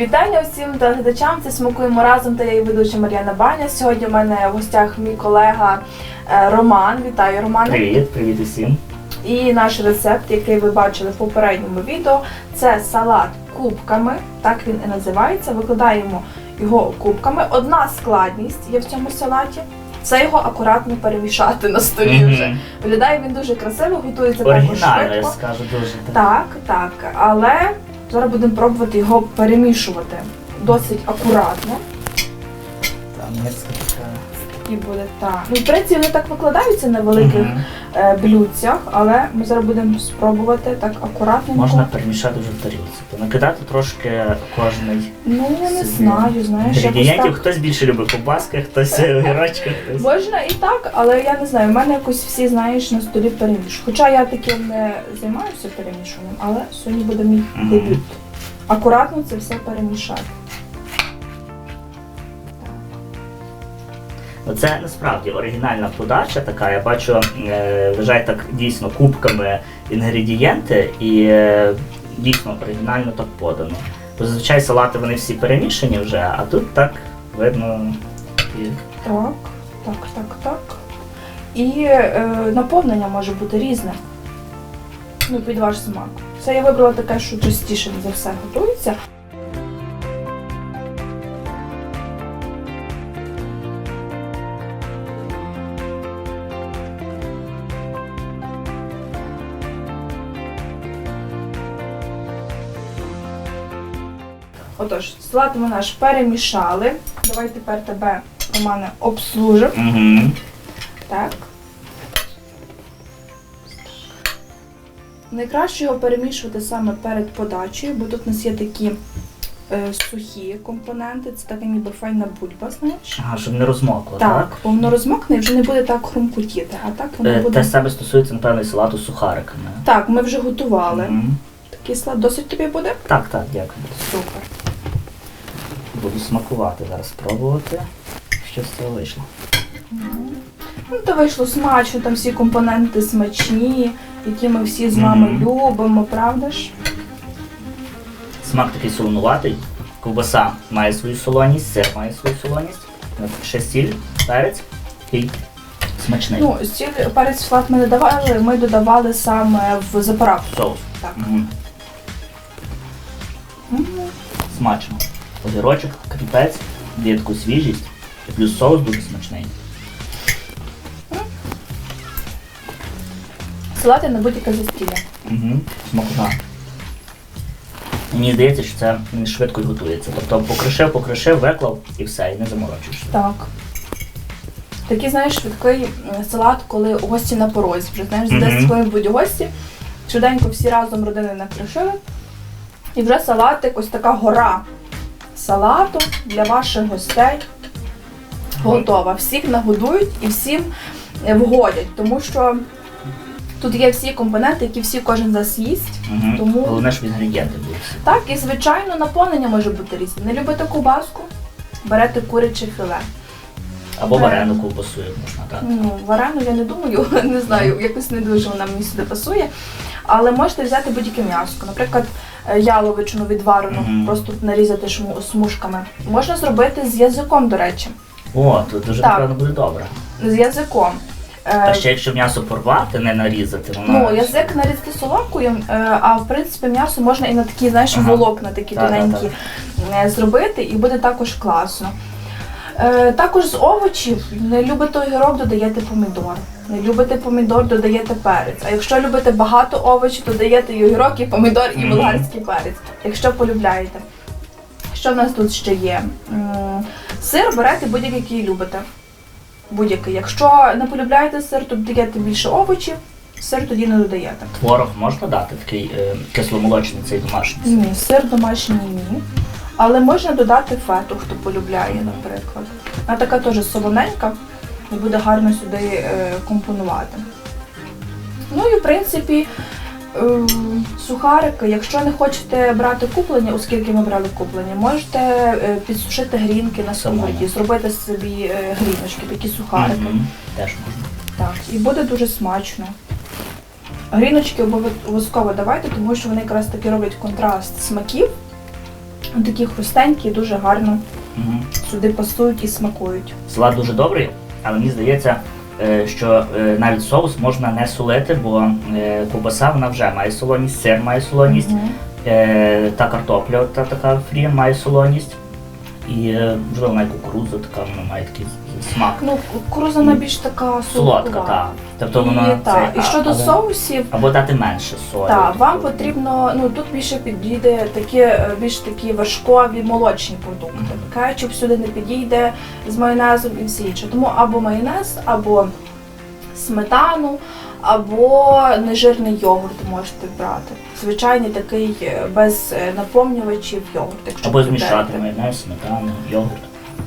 Вітання всім телеглядачам. Це смакуємо разом та я її ведуча Мар'яна Баня. Сьогодні у мене в гостях мій колега е, Роман. Вітаю, Романе. Привіт, привіт усім. І наш рецепт, який ви бачили в попередньому відео, це салат кубками. Так він і називається. Викладаємо його кубками. Одна складність є в цьому салаті. Це його акуратно перемішати на столі Мгм. вже. Виглядає він дуже красиво, готується також Оригінально, я скажу дуже. Так, так. Але зараз будемо пробувати його перемішувати досить акуратно. Там миска така. І буде так. Ну, в принципі, вони так викладаються на великих Мгм. е, блюдцях, але ми зараз будемо спробувати так акуратненько. Можна перемішати вже в тарілці. Накидати трошки кожний Ну, я не собі знаю, знаєш, якось інгредієнтів. так. Хтось більше любить ковбаски, хтось огірочки, хтось. Можна і так, але я не знаю, в мене якось всі, знаєш, на столі перемішують. Хоча я таким не займаюся перемішуванням, але сьогодні буде мій Мгм. дебют. Акуратно це все перемішати. Це насправді оригінальна подача така. Я бачу, е, лежать так дійсно кубками інгредієнти і е, дійсно оригінально так подано. Бо зазвичай салати вони всі перемішані вже, а тут так видно. Так, так, так, так. І е, наповнення може бути різне. Ну, під ваш смак. Це я вибрала таке, що частіше за все готується. Отож, салат ми наш перемішали. Давай тепер тебе, Романе, обслужимо. Угу. Так. Найкраще його перемішувати саме перед подачею, бо тут у нас є такі е, сухі компоненти, це така ніби файна бульба, знаєш. Ага, щоб не розмокло, Так, так? бо воно розмокне і вже не буде так хрумкотіти, а так воно Е, буде. Те саме стосується, напевно, і салату з сухариками. Так, ми вже готували. Мгм. Такий салат досить тобі буде? Так, так, дякую. Супер. Буду смакувати зараз, пробувати. Що з цього вийшло. Ну, то вийшло смачно, там всі компоненти смачні, які ми всі з вами Мгм. любимо, правда ж? Смак такий солонуватий. Ковбаса має свою солоність, сир має свою солоність. Ще сіль, перець і смачний Ну, стіль перець в салат ми не давали, ми додавали саме в заправку. соус. Так. Мгм. М. Смачно. Огірочок, кріпець, дає таку свіжість. І плюс соус дуже смачний. Салати на будь-яке застілля. Угу. Смакота. Мені здається, що це швидко готується. Тобто покришив, покришив, виклав і все, і не заморочуєшся. Так. Такий, знаєш, швидкий салат, коли гості на порозі. Вже знаєш, за Мгм. 10 хвилин будуть гості. Швиденько всі разом родини накришили. І вже салатик, ось така гора салату для ваших гостей готова. Всіх нагодують і всім е, вгодять, тому що тут є всі компоненти, які всі кожен за з'їсть. Угу. Тому- Головне, щоб інгредієнти були. Так, і звичайно, наповнення може бути різне. Не любите ковбаску? Берете куряче філе. Або варену ковбасу, як можна так. Ну, варену я не думаю, не знаю, якось не дуже вона мені сюди пасує. Але можете взяти будь-яке м'ясо. Наприклад, яловичину відварену, Мгм. просто нарізати шму- смужками. Можна зробити з язиком, до речі. О, то дуже Так. напевно буде добре. З язиком. Е, Та ще якщо м'ясо порвати, не нарізати, воно. Ну, язик нарізати соломкою, е, а в принципі м'ясо можна і на такі, знаєш, Ага. волокна такі Так, так, тоненькі е, зробити, і буде також класно. Е, також з овочів не любите огірок, додаєте помідор. Не любите помідор, додаєте перець. А якщо любите багато овочів, додаєте і огірок, і помідор, і болгарський перець, якщо полюбляєте. Що в нас тут ще є? М, Сир берете будь-який, який любите. Будь-який. Якщо не полюбляєте сир, то додаєте більше овочів, сир тоді не додаєте. Творог можна дати, такий е, кисломолочний цей домашній. Ні, сир домашній ні. Але можна додати фету, хто полюбляє, наприклад. Вона така теж солоненька і буде гарно сюди е, компонувати. Ну і в принципі, е, сухарики, якщо не хочете брати куплення, оскільки ми брали куплення, можете е, підсушити грінки на сковороді, зробити собі гріночки, такі сухарики. Мгм. Теж можна. Так, і буде дуже смачно. Гріночки обов'язково давайте, тому що вони якраз таки роблять контраст смаків. Такі хрустенькі, дуже гарно Угу. сюди пасують і смакують. Салат дуже добрий, але мені здається, е, що е, навіть соус можна не солити, бо е, ковбаса вона вже має солоність, сир має солоність, Мгм. е, та картопля та така фрі має солоність. І навіть кукурудза така вона має такий смак. Ну, кукуруза більш така Солодка, так. Тобто І, вона та, це- і щодо або, соусів, або дати менше солі. Так, вам Тобто, потрібно, ну тут більше підійде такі е, більш такі важкові молочні продукти. Мгм. Кетчуп сюди не підійде з майонезом і все інше. Тому або майонез, або сметану, або нежирний йогурт можете брати. Звичайний такий е, без е, наповнювачів йогурт. Якщо Або змішати майонез, сметану, йогурт.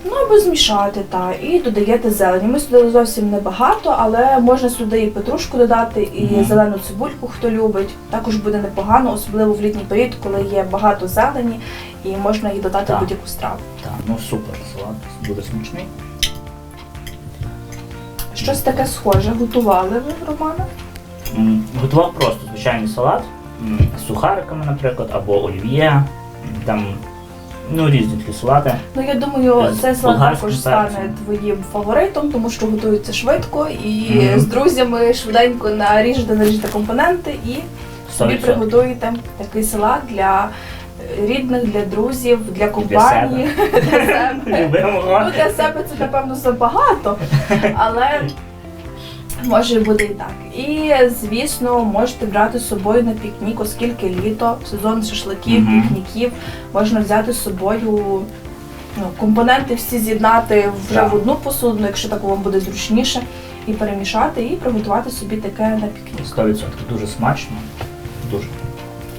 Ну або змішати, так. І додаєте зелені. Ми сюди зовсім небагато, але можна сюди і петрушку додати, і Мгм. зелену цибульку, хто любить. Також буде непогано, особливо в літній період, коли є багато зелені, і можна її додати в будь-яку страву. Так, ну супер, салат буде смачний. Щось таке схоже готували ви, Романа? М, Готував просто звичайний салат м, з сухариками, наприклад, або олів'є, м, там ну різні такі салати. Ну я думаю, З цей салат болгарським також стане перцем. твоїм фаворитом, тому що готується швидко і Мгм. з друзями швиденько наріжете, наріжете компоненти і собі 100%. приготуєте такий салат для рідних, для друзів, для компанії, для себе. Ну, для себе це, напевно, забагато, але може бути і так. І, звісно, можете брати з собою на пікнік, оскільки літо, сезон шашликів, Мгм. пікніків, можна взяти з собою. Ну, компоненти всі з'єднати вже Так. в одну посудину, якщо так вам буде зручніше, і перемішати, і приготувати собі таке на пікнік. 100% дуже смачно. Дуже.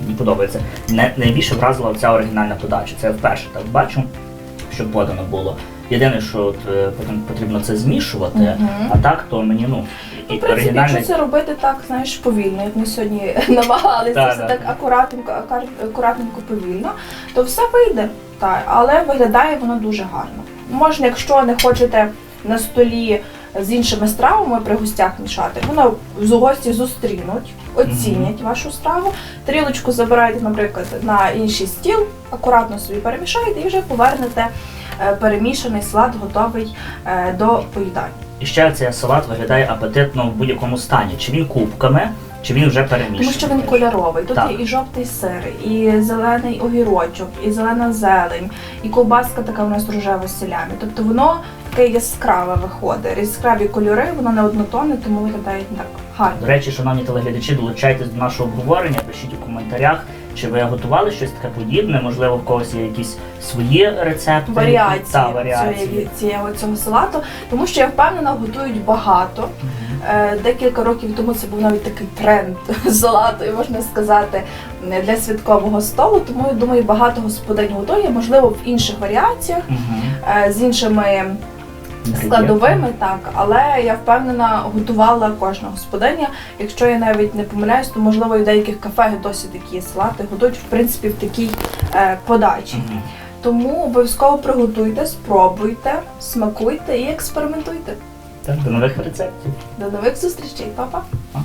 Мені подобається. Не, найбільше вразила ця оригінальна подача. Це я вперше так бачу, щоб подано було. Єдине, що от, е, потім потрібно це змішувати, Мгм. а так, то мені ну, Ну, і в принципі, оригінальний. якщо це робити так, знаєш, повільно, як ми сьогодні намагалися, Так, все так. так акуратненько, акар- акуратненько повільно, то все вийде. Так, але виглядає воно дуже гарно. Можна, якщо не хочете на столі з іншими стравами при гостях мішати, воно з гості зустрінуть, оцінять вашу страву. Тарілочку забираєте, наприклад, на інший стіл, акуратно собі перемішаєте і вже повернете е, перемішаний салат, готовий е, до поїдання. І ще цей салат виглядає апетитно в будь-якому стані. Чи він кубками, чи він вже перемішаний. Тому що він кольоровий. Тут Так. є і жовтий сир, і зелений огірочок, і зелена зелень, і ковбаска така у нас рожева з селями. Тобто воно таке яскраве виходить. Яскраві кольори, воно не однотонне, тому виглядає так До речі, шановні телеглядачі, долучайтесь до нашого обговорення, пишіть у коментарях, чи ви готували щось таке подібне, можливо, в когось є якісь свої рецепти. Варіації, Та, варіації. цього, цього салату, тому що я впевнена, готують багато. Мгм. Е, Декілька років тому це був навіть такий тренд салату, і можна сказати, не для святкового столу. Тому я думаю, багато господинь готує, можливо, в інших варіаціях. Мгм. е, з іншими. Складовими, так, але я впевнена, готувала кожна господиня. Якщо я навіть не помиляюсь, то можливо і в деяких кафе досі такі салати готують в принципі в такій е, подачі. Угу. Тому обов'язково приготуйте, спробуйте, смакуйте і експериментуйте. Так, до нових рецептів. До нових зустрічей, Па-па! Па.